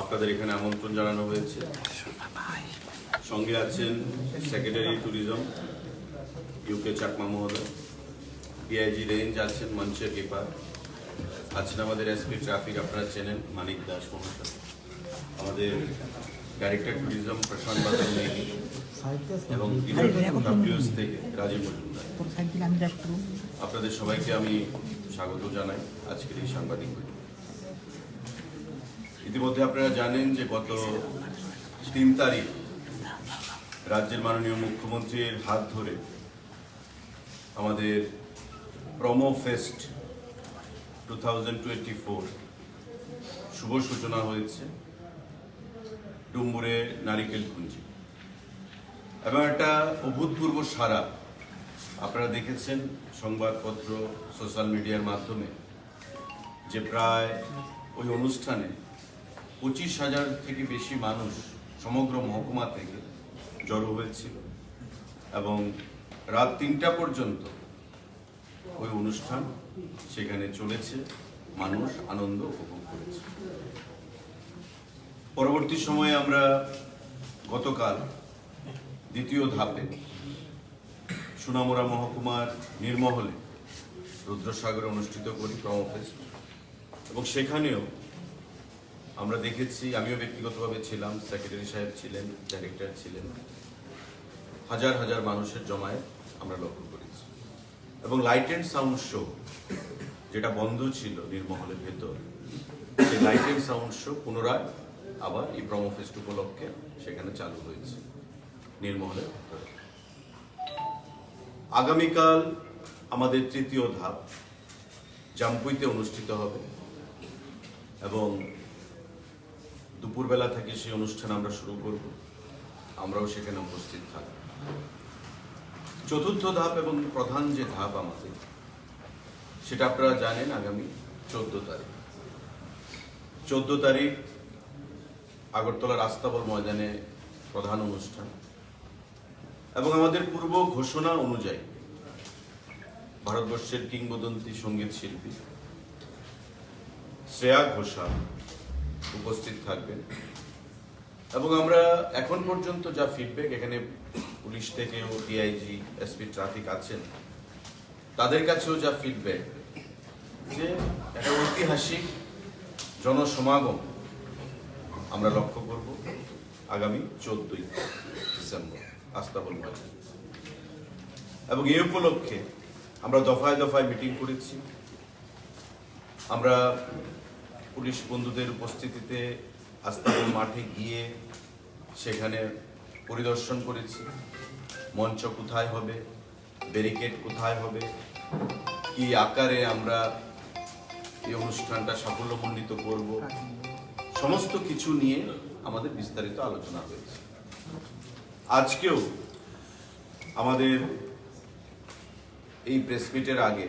আপনাদের এখানে আমন্ত্রণ জানানো হয়েছে। সঙ্গে আছেন সেক্রেটারি ট্যুরিজম ইউকে চাকমা মহোদয়। ডিআইজি রেঞ্জ আছেন মঞ্চের কিপার আছেন আমাদের এসপি ট্রাফিক আপনারা চেনেন মানিক দাস মহাশয়। আমাদের ডাইরেক্টর ট্যুরিজম প্রশান্ত বাদল এবং ডাব্লিউএস থেকে রাজীব মজুমদার। আপনাদের সবাইকে আমি স্বাগত জানাই আজকের এই সাংবাদিক। ইতিমধ্যে আপনারা জানেন যে গত তিন তারিখ রাজ্যের মাননীয় মুখ্যমন্ত্রীর হাত ধরে আমাদের promo fest two thousand four শুভ সূচনা হয়েছে ডুম্বুরে নারিকেল কুঞ্জি। এবং একটা অভূতপূর্ব সারা আপনারা দেখেছেন সংবাদপত্র, সোশ্যাল মিডিয়ার মাধ্যমে যে প্রায় ওই অনুষ্ঠানে পঁচিশ হাজার থেকে বেশি মানুষ সমগ্র মহকুমা থেকে জড়ো হয়েছিল। এবং রাত তিনটা পর্যন্ত ওই অনুষ্ঠান সেখানে চলেছে। মানুষ আনন্দ উপভোগ করেছে। পরবর্তী সময়ে আমরা গতকাল দ্বিতীয় ধাপে সুনামুরা মহকুমার নির্মহলে রুদ্রসাগরে অনুষ্ঠিত করি প্রমফেস্ট এবং সেখানেও আমরা দেখেছি, আমিও ব্যক্তিগতভাবে ছিলাম সেক্রেটারি সাহেব ছিলেন ডাইরেক্টর ছিলেন। হাজার হাজার মানুষের জমায়েত আমরা লক্ষ্য করেছি। এবং লাইট অ্যান্ড সাউন্ড শো যেটা বন্ধ ছিল নির্মহলের ভেতর, সেই লাইট অ্যান্ড সাউন্ড শো পুনরায় আবার এই প্রমোফেস্ট উপলক্ষে সেখানে চালু হয়েছে নির্মহলের ভেতরে। আগামীকাল আমাদের তৃতীয় ধাপ, জাম্পুইতে অনুষ্ঠিত হবে এবং দুপুরবেলা থেকে সেই অনুষ্ঠান আমরা শুরু করব। আমরাও সেখানে উপস্থিত থাকব। চতুর্থ ধাপ এবং প্রধান যে ধাপ আমাদের, সেটা আপনারা জানেন আগামী চোদ্দ তারিখ। চোদ্দ তারিখ আগরতলা রাস্তাবল ময়দানে প্রধান অনুষ্ঠান এবং আমাদের পূর্ব ঘোষণা অনুযায়ী ভারতবর্ষের কিংবদন্তি সংগীত শিল্পী শ্রেয়া ঘোষাল উপস্থিত থাকবেন। এবং আমরা এখন পর্যন্ত যা ফিডব্যাক এখানে পুলিশ থেকেও ডিআইজি এসপি ট্রাফিক আছেন, তাদের কাছেও যা ফিডব্যাক যে একটা ঐতিহাসিক জনসমাগম আমরা লক্ষ্য করব আগামী চোদ্দই ডিসেম্বর, আস্তাবল ময়দান এবং এই উপলক্ষে আমরা দফায় দফায় মিটিং করেছি। আমরা পুলিশ বন্ধুদের উপস্থিতিতে আস্তাবল মাঠে গিয়ে সেখানে পরিদর্শন করেছি। মঞ্চ কোথায় হবে? ব্যারিকেড কোথায় হবে? কি আকারে আমরা এই অনুষ্ঠানটা সাফল্যমণ্ডিত করব? সমস্ত কিছু নিয়ে আমাদের বিস্তারিত আলোচনা হয়েছে। আজকেও আমাদের এই প্রেস মিটের আগে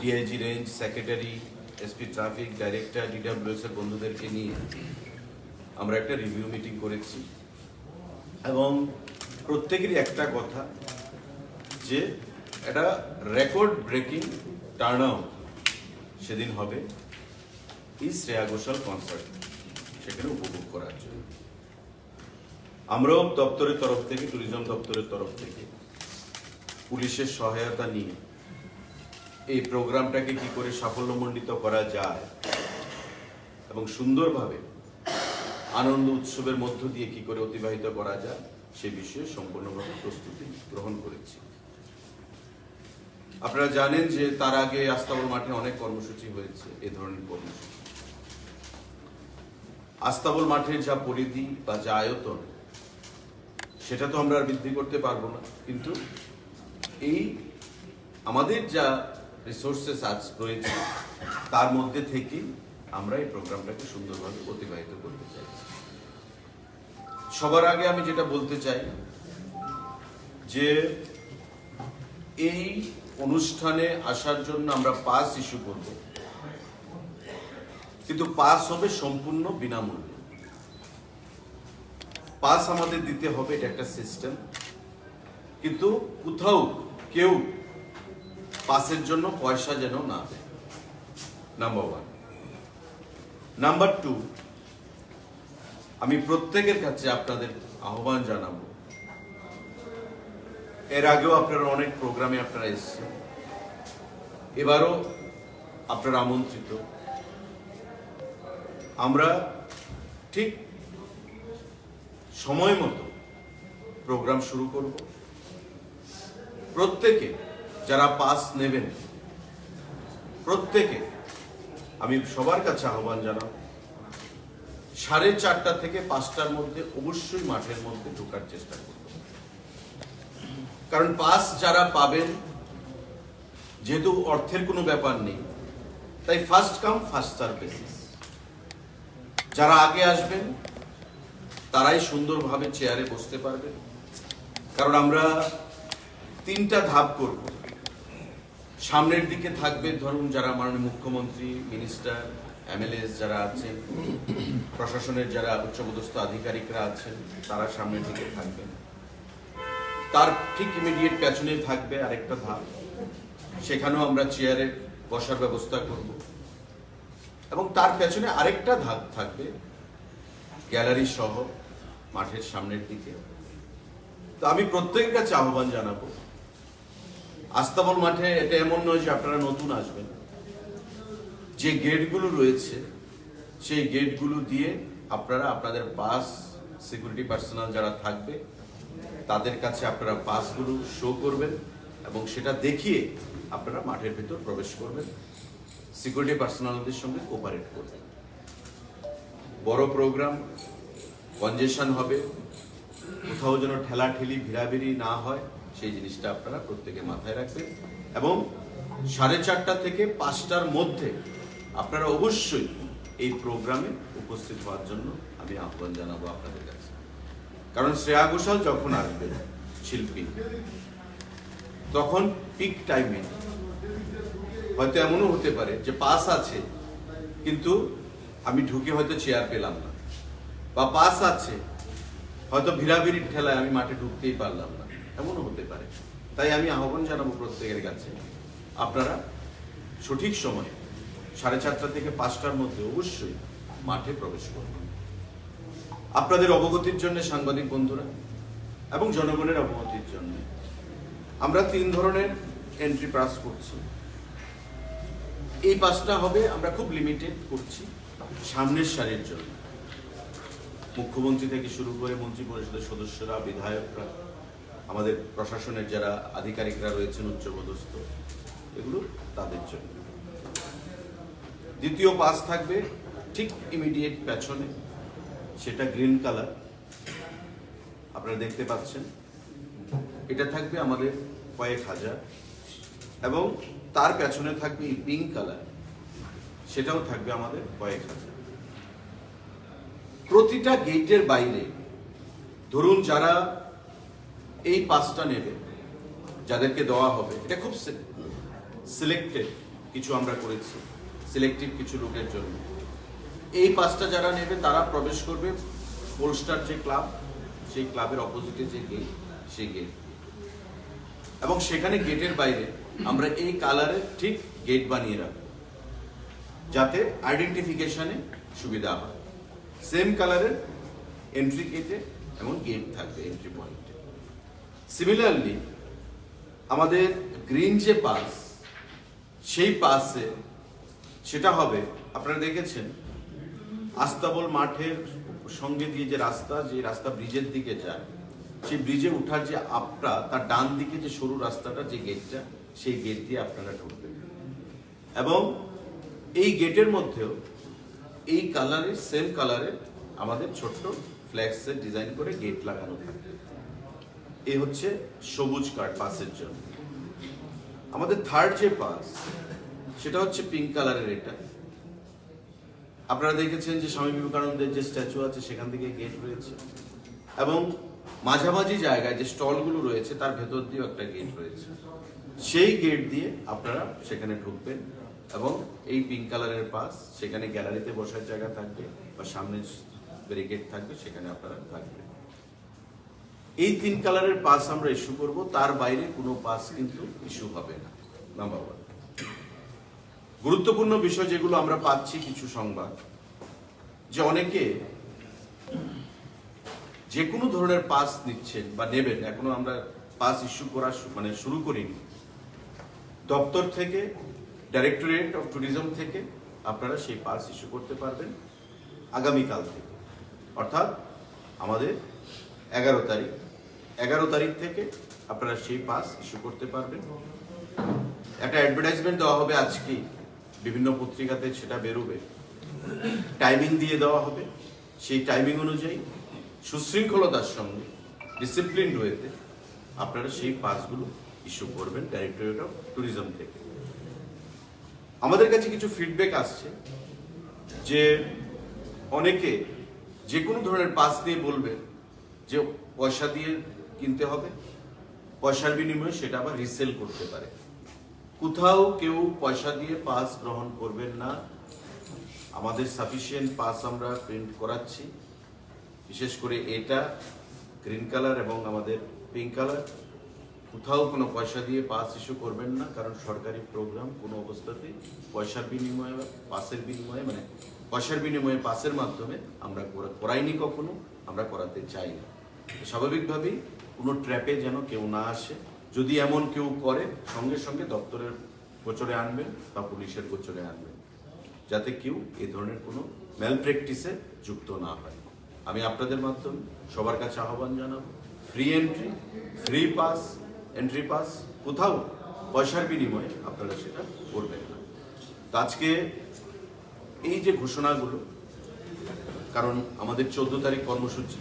DIG range secretary SP traffic director DWS এর বন্ধুদেরকে নিয়ে আমরা একটা রিভিউ মিটিং করেছি। এবং প্রত্যেকেরই একটা কথা যে একটা রেকর্ড ব্রেকিং টার্ন সেদিন হবে এই শ্রেয়া ঘোষাল কনসার্ট সেখানে উপভোগ করার জন্য। আমরাও দপ্তরের তরফ থেকে ট্যুরিজম দপ্তরের তরফ থেকে পুলিশের সহায়তা নিয়ে এই প্রোগ্রামটাকে কি করে সাফল্যমণ্ডিত করা যায় এবং সুন্দরভাবে আনন্দ উৎসবের মধ্য দিয়ে কি করে অতিবাহিত করা যায়, সে বিষয়ে সম্পূর্ণভাবে প্রস্তুতি গ্রহণ করেছি। আপনারা জানেন যে তার আগে আস্তাবল মাঠে অনেক কর্মসূচি হয়েছে, এ ধরনের কর্মসূচি। আস্তাবল মাঠের যা পরিধি বা যা আয়তন, সেটা তো আমরা বৃদ্ধি করতে পারব না। কিন্তু এই আমাদের যা রিসোর্সেস আজ রয়েছে, তার মধ্যে থেকে আমরা এই প্রোগ্রামটাকে সুন্দরভাবে অতিবাহিত করতে চাই সবার আগে আমি যেটা বলতে চাই, যে এই অনুষ্ঠানে আসার জন্য আমরা পাস ইস্যু করব। কিন্তু পাস হবে সম্পূর্ণ বিনামূল্যে। পাস আমাদের দিতে হবে, এটা একটা সিস্টেম কিন্তু কোথাও কেউ পাসের জন্য পয়সা যেন না দেয়। নাম্বার ওয়ান নাম্বার টু আমি প্রত্যেকের কাছে আপনাদের আহ্বান জানাব। এর আগেও আপনারা অনেক প্রোগ্রামে আপনারা এসেছেন। এবারও আপনারা আমন্ত্রিত। আমরা ঠিক সময় মতো প্রোগ্রাম শুরু করব। প্রত্যেকে যারা পাস নেবেন, প্রত্যেকে আমি সবার কাছে আহ্বান জানাব, সাড়ে চারটা থেকে পাঁচটার মধ্যে অবশ্যই মাঠের মধ্যে ঢোকার চেষ্টা করব। কারণ পাস যারা পাবেন, যেহেতু অর্থের কোনো ব্যাপার নেই, তাই ফার্স্ট কাম, ফার্স্ট সার্ভিস যারা আগে আসবেন, তারাই সুন্দরভাবে চেয়ারে বসতে পারবেন। কারণ আমরা তিনটা ধাপ করব। সামনের দিকে থাকবে, ধরুন যারা মাননীয় মুখ্যমন্ত্রী মিনিস্টার এমএলএস যারা আছেন, প্রশাসনের যারা উচ্চপদস্থ আধিকারিকরা আছেন, তারা সামনের দিকে থাকবেন। তার ঠিক ইমিডিয়েট পেছনে থাকবে আরেকটা ধাপ। সেখানেও আমরা চেয়ারে বসার ব্যবস্থা করব। এবং তার পেছনে আরেকটা ধাপ থাকবে গ্যালারি সহ মাঠের সামনের দিকে। তো আমি প্রত্যেকের কাছে আহ্বান জানাব আস্তাবল মাঠে এটা এমন নয় যে আপনারা নতুন আসবেন। যে গেটগুলো রয়েছে, সেই গেটগুলো দিয়ে আপনারা আপনাদের বাস, সিকিউরিটি পার্সোনাল যারা থাকবে, তাদের কাছে আপনারা বাসগুলো শো করবেন এবং সেটা দেখিয়ে আপনারা মাঠের ভিতর প্রবেশ করবেন, সিকিউরিটি পার্সোনালদের সঙ্গে কোপারেট করবেন। বড় প্রোগ্রাম কনজেশন হবে, কোথাও যেন ঠেলাঠেলি, ভিড়াভিড়ি না হয় সেই জিনিসটা আপনারা প্রত্যেকে মাথায় রাখবেন। এবং সাড়ে চারটা থেকে পাঁচটার মধ্যে আপনারা অবশ্যই এই প্রোগ্রামে উপস্থিত হওয়ার জন্য আমি আহ্বান জানাব আপনাদের কাছে। কারণ শ্রেয়া ঘোষাল যখন আসবে শিল্পী, তখন পিক টাইমে হয়তো এমনও হতে পারে যে পাস আছে, কিন্তু আমি ঢুকে হয়তো চেয়ার পেলাম না। বা পাস আছে, হয়তো ভিড়াভিড়ির ঠেলায় আমি মাঠে ঢুকতেই পারলাম না। এমনও হতে পারে। তাই আমি আহ্বান জানাব প্রত্যেকের কাছে, আপনারা সঠিক সময়ে সাড়ে চারটা থেকে পাঁচটার মধ্যে অবশ্যই মাঠে প্রবেশ করবেন আপনাদের অবগতির জন্য সাংবাদিক বন্ধুরা এবং জনগণের অবগতির জন্য আমরা তিন ধরনের এন্ট্রি পাস করছি। এই পাসটা হবে আমরা খুব লিমিটেড করছি সামনের সারির জন্য। মুখ্যমন্ত্রী থেকে শুরু করে মন্ত্রী পরিষদের সদস্যরা, বিধায়করা আমাদের প্রশাসনের যারা আধিকারিকরা রয়েছেন উচ্চপদস্থ, এগুলো তাদের জন্য। দ্বিতীয় পাস থাকবে ঠিক ইমিডিয়েট পেছনে, সেটা গ্রিন কালার আপনারা দেখতে পাচ্ছেন, এটা থাকবে আমাদের কয়েক হাজার এবং তার পেছনে থাকবে পিঙ্ক কালার সেটাও থাকবে আমাদের কয়েক হাজার। প্রতিটা গেটের বাইরে, ধরুন যারা এই পাসটা নেবে, যাদেরকে দেওয়া হবে। এটা খুব সিলেক্টেড কিছু আমরা করেছি সিলেক্টিভ কিছু লোকের জন্য। এই পাসটা যারা নেবে, তারা প্রবেশ করবে পোলস্টার যে ক্লাব সেই ক্লাবের অপোজিটে যে গেট সেই গেট এবং সেখানে গেটের বাইরে আমরা এই কালারের ঠিক গেট বানিয়ে রাখব, যাতে আইডেন্টিফিকেশনে সুবিধা হয়। সেম কালারের এন্ট্রি গেটে এবং গেট থাকবে এন্ট্রি পয়েন্টে সিমিলারলি আমাদের গ্রিন যে পাস সেই পাসে সেটা হবে, আপনারা দেখেছেন, আস্তাবল মাঠের সঙ্গে দিয়ে যে রাস্তা যে রাস্তা ব্রিজের দিকে যায়, সেই ব্রিজে ওঠার যে আপটা, তার ডান দিকে যে সরু রাস্তাটা, যে গেটটা সেই গেট দিয়ে আপনারা ঢুকবেন। এবং এই গেটের মধ্যেও এই কালারের সেম কালারের আমাদের ছোট্ট ফ্ল্যাক্সের ডিজাইন করে গেট লাগানো থাকে। এই হচ্ছে সবুজ কার্ড পাসের জন্য। আমাদের থার্ড যে পাস সেটা হচ্ছে পিঙ্ক কালারের এটা। আপনারা দেখেছেন যে স্বামী বিবেকানন্দের যে স্ট্যাচু আছে, সেখান থেকে গেট রয়েছে। এবং মাঝামাঝি জায়গায় যে স্টলগুলো রয়েছে, তার ভেতর দিয়েও একটা গেট রয়েছে। সেই গেট দিয়ে আপনারা সেখানে ঢুকবেন এবং এই পিঙ্ক কালারের পাস সেখানে গ্যালারিতে বসার জায়গা থাকবে বা সামনে ব্যারিকেড থাকবে, সেখানে আপনারা থাকবেন। এই তিন কালারের পাস আমরা ইস্যু করব, তার বাইরে কোনো পাস কিন্তু ইস্যু হবে না নাম্বার ওয়ান গুরুত্বপূর্ণ বিষয় যেগুলো আমরা পাচ্ছি কিছু সংবাদ, যে অনেকে যে কোনো ধরনের পাস নিচ্ছেন বা নেবেন, এখনও আমরা পাস ইস্যু করা মানে শুরু করিনি। দপ্তর থেকে ডাইরেক্টরেট অফ ট্যুরিজম থেকে আপনারা সেই পাস ইস্যু করতে পারবেন, আগামীকাল থেকে। অর্থাৎ আমাদের এগারো তারিখ। এগারো তারিখ থেকে আপনারা সেই পাস ইস্যু করতে পারবেন। একটা অ্যাডভার্টাইজমেন্ট দেওয়া হবে আজকে। বিভিন্ন পত্রিকাতে সেটা বেরোবে। টাইমিং দিয়ে দেওয়া হবে। সেই টাইমিং অনুযায়ী সুশৃঙ্খলতার সঙ্গে ডিসিপ্লিন ওয়েতে আপনারা সেই পাসগুলো ইস্যু করবেন ডাইরেক্টরেট অফ ট্যুরিজম থেকে। আমাদের কাছে কিছু ফিডব্যাক আসছে যে অনেকে যে কোনো ধরনের পাস দিয়ে বলবে যে পয়সা দিয়ে কিনতে হবে, পয়সার বিনিময়ে সেটা আবার রিসেল করতে পারে। কোথাও কেউ পয়সা দিয়ে পাস গ্রহণ করবেন না। আমাদের সাফিসিয়েন্ট পাস আমরা প্রিন্ট করাচ্ছি। বিশেষ করে এটা গ্রিন কালার এবং আমাদের পিঙ্ক কালার কোথাও কোনো পয়সা দিয়ে পাস ইস্যু করবেন না, কারণ সরকারি প্রোগ্রাম কোনো অবস্থাতেই পয়সার বিনিময়ে পাসের বিনিময়ে মানে পয়সার বিনিময়ে পাসের মাধ্যমে আমরা করাইনি কখনো, আমরা করাতে চাই না। স্বাভাবিকভাবেই কোনো ট্র্যাপে যেন কেউ না আসে। যদি এমন কেউ করে, সঙ্গে সঙ্গে দপ্তরের গোচরে আনবেন বা পুলিশের গোচরে আনবেন, যাতে কেউ এ ধরনের কোনো ম্যাল প্র্যাকটিসে যুক্ত না হয়। আমি আপনাদের মাধ্যমে সবার কাছে আহ্বান জানাব free entry free pass entry pass কোথাও পয়সার বিনিময়ে আপনারা সেটা করবেন না। আজকে এই যে ঘোষণাগুলো, কারণ আমাদের চোদ্দ তারিখ কর্মসূচি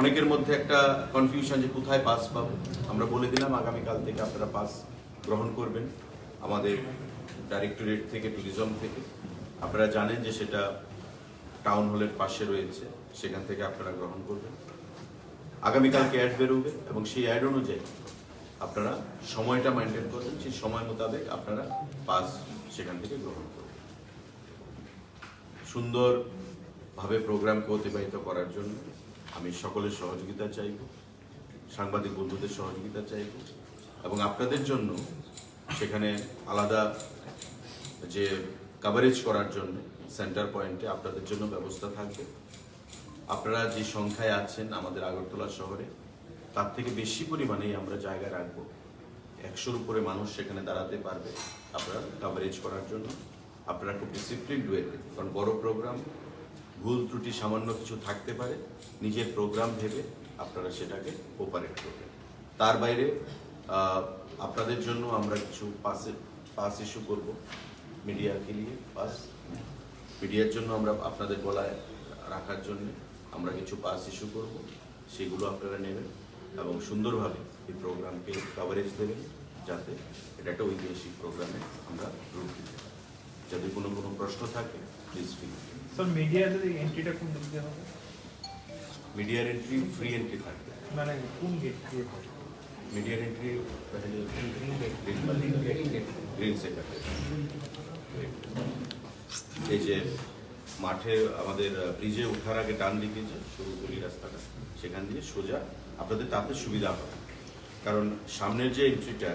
অনেকের মধ্যে একটা কনফিউশন যে কোথায় পাস পাবো। আমরা বলে দিলাম, আগামীকাল থেকে আপনারা পাস গ্রহণ করবেন আমাদের ডাইরেক্টরেট থেকে ট্যুরিজম থেকে। আপনারা জানেন যে সেটা টাউন হলের পাশে রয়েছে, সেখান থেকে আপনারা গ্রহণ করবেন। আগামীকালকে অ্যাড বেরোবে এবং সেই অ্যাড অনুযায়ী আপনারা সময়টা মেনটেন করবেন। সেই সময় মোতাবেক আপনারা পাস সেখান থেকে গ্রহণ করবেন। সুন্দরভাবে প্রোগ্রামকে অতিবাহিত করার জন্য আমি সকলের সহযোগিতা চাইব, সাংবাদিক বন্ধুদের সহযোগিতা চাইব এবং আপনাদের জন্য সেখানে আলাদা যে কাভারেজ করার জন্য সেন্টার পয়েন্টে আপনাদের জন্য ব্যবস্থা থাকবে। আপনারা যে সংখ্যায় আছেন আমাদের আগরতলা শহরে, তার থেকে বেশি পরিমাণেই আমরা জায়গা রাখব। একশোর উপরে মানুষ সেখানে দাঁড়াতে পারবে আপনারা কাভারেজ করার জন্য। আপনারা খুব ডিসিপ্লিন ওয়েতে কারণ বড় প্রোগ্রাম ভুল ত্রুটি সামান্য কিছু থাকতে পারে, নিজের প্রোগ্রাম ভেবে আপনারা সেটাকে অপারেট করবেন। তার বাইরে আপনাদের জন্য আমরা কিছু পাসে পাস ইস্যু করব। মিডিয়াকে নিয়ে পাস মিডিয়ার জন্য আমরা আপনাদের গলায় রাখার জন্য আমরা কিছু পাস ইস্যু করব। সেগুলো আপনারা নেবেন এবং সুন্দরভাবে এই প্রোগ্রামকে কভারেজ দেবেন, যাতে এটা একটা ঐতিহাসিক প্রোগ্রামে আমরা রূপ দিতে পারি। যদি কোনো কোনো প্রশ্ন থাকে প্লিজ ফিল স্যার মিডিয়াতে এন্ট্রিটা কোন দিক দিয়ে হবে? মিডিয়ার এন্ট্রি ফ্রি এন্ট্রি থাকবে। মানে কোন গেট দিয়ে হবে? মিডিয়ার এন্ট্রি গ্রিন সেক্টর এই যে মাঠে আমাদের ব্রিজে ওঠার আগে ডান দিকে যে সরু গলি রাস্তাটা সেখান দিয়ে সোজা আপনাদের তাতে সুবিধা হবে। কারণ সামনের যে এন্ট্রিটা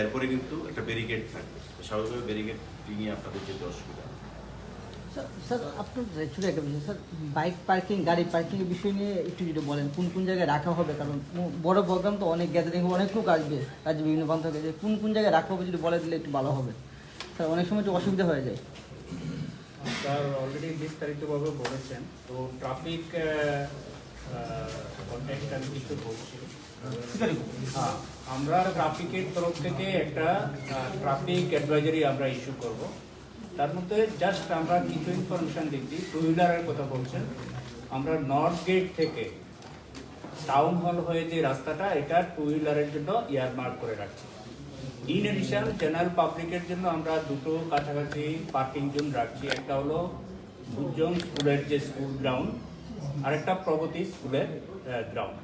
এরপরে কিন্তু একটা ব্যারিকেড থাকবে। স্বাভাবিকভাবে ব্যারিকেড নিয়ে আপনাদের যেতে অসুবিধা স্যার স্যার আপনার ছোটো একটা বিষয় স্যার বাইক পার্কিং গাড়ি পার্কিং এর বিষয় নিয়ে একটু যদি বলেন কোন কোন জায়গায় রাখা হবে? কারণ বড় প্রোগ্রাম তো অনেক গ্যাদারিং হবে অনেক লোক আসবে রাজ্যে বিভিন্ন প্রান্ত থেকে। কোন কোন জায়গায় রাখা হবে যদি বলে দিলে একটু ভালো হবে? স্যার অনেক সময় একটু অসুবিধা হয়ে যায়। স্যার অলরেডি বিস্তারিতভাবে বলেছেন। তো ট্রাফিক কন্ট্যাক্ট আমি কিছু বলছি। আমরা ট্রাফিকের তরফ থেকে একটা ট্রাফিক অ্যাডভাইজারি আমরা ইস্যু করব। তার মধ্যে জাস্ট আমরা কিছু ইনফরমেশন দিচ্ছি টু হুইলারের কথা বলছেন। আমরা নর্থ গেট থেকে টাউন হল হয়ে যে রাস্তাটা, এটা টু হুইলারের জন্য ইয়ারমার্ক করে রাখছি। ইন এডিশন জেনারেল পাবলিকের জন্য আমরা দুটো কাছাকাছি পার্কিং জোন রাখছি। একটা হলো দুজন স্কুলের যে স্কুল গ্রাউন্ড আরেকটা প্রগতি স্কুলের গ্রাউন্ড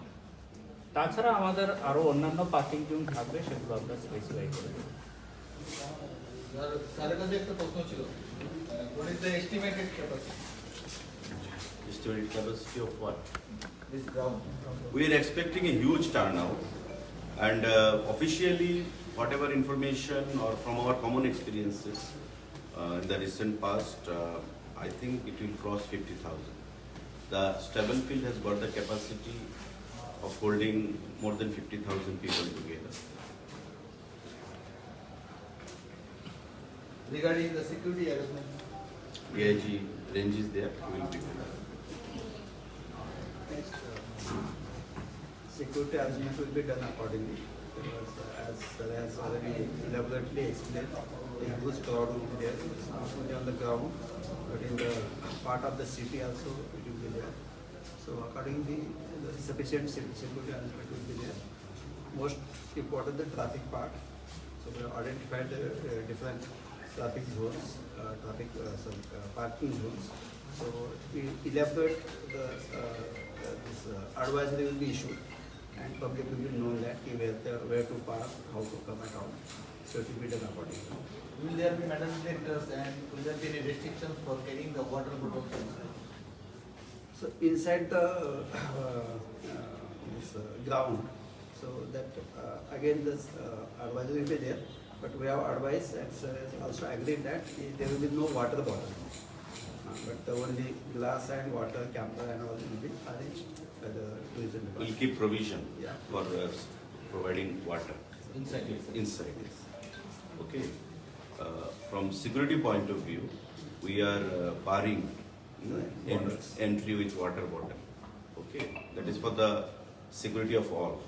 তাছাড়া আমাদের আরো অন্যান্য পার্কিং জোন থাকবে সেগুলো আমরা স্পেসিফাই করে দেবো স্যার স্যারের কাছে একটা প্রশ্ন ছিল what is the estimated capacity Estimated capacity of what? This ground We are expecting a huge turnout and uh, officially whatever information or from our common experiences uh, in the recent past, uh, I think it will cross 50,000. The stable field has got the capacity of holding more than 50,000 people together. Regarding the security arrangement, AIG range is there, we will be there. Next, uh, security arrangement will be done accordingly, because uh, as sir has already elaborately explained, a huge crowd will be there, not only on the ground, but in the part of the city also it will be there. So accordingly, the sufficient se- security arrangement will be there. Most important, the traffic part. So we have identified the uh, different traffic zones, uh, traffic, uh, sorry, uh, parking zones. So we elaborate the, uh, this uh, advisory will be issued and public will be known that where, the- where to park, how to come and out. So it will be done accordingly. will there be metal detectors and will there be any restrictions for carrying the water bottles? So inside the uh, uh, this, uh, ground, so that uh, again this uh, advisory will be there, but we have advised and sir has also agreed that there will be no water bottle. Uh, But the only glass and water, camper and all will be arranged by the tourism We'll keep provision Yeah. for uh, providing water Inside it. inside this. Okay. Uh, From security point of view, we are uh, barring you know, en- entry with water bottle. Okay, that is for the security of all.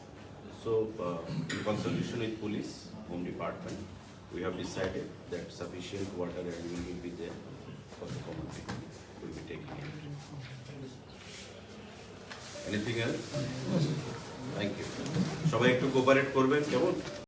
So, uh, in consultation with police, home department, we have decided that sufficient water and will be there for the common people. We'll be taking entry. Anything else? Thank you. সবাই একটু cooperate করবেন কেমন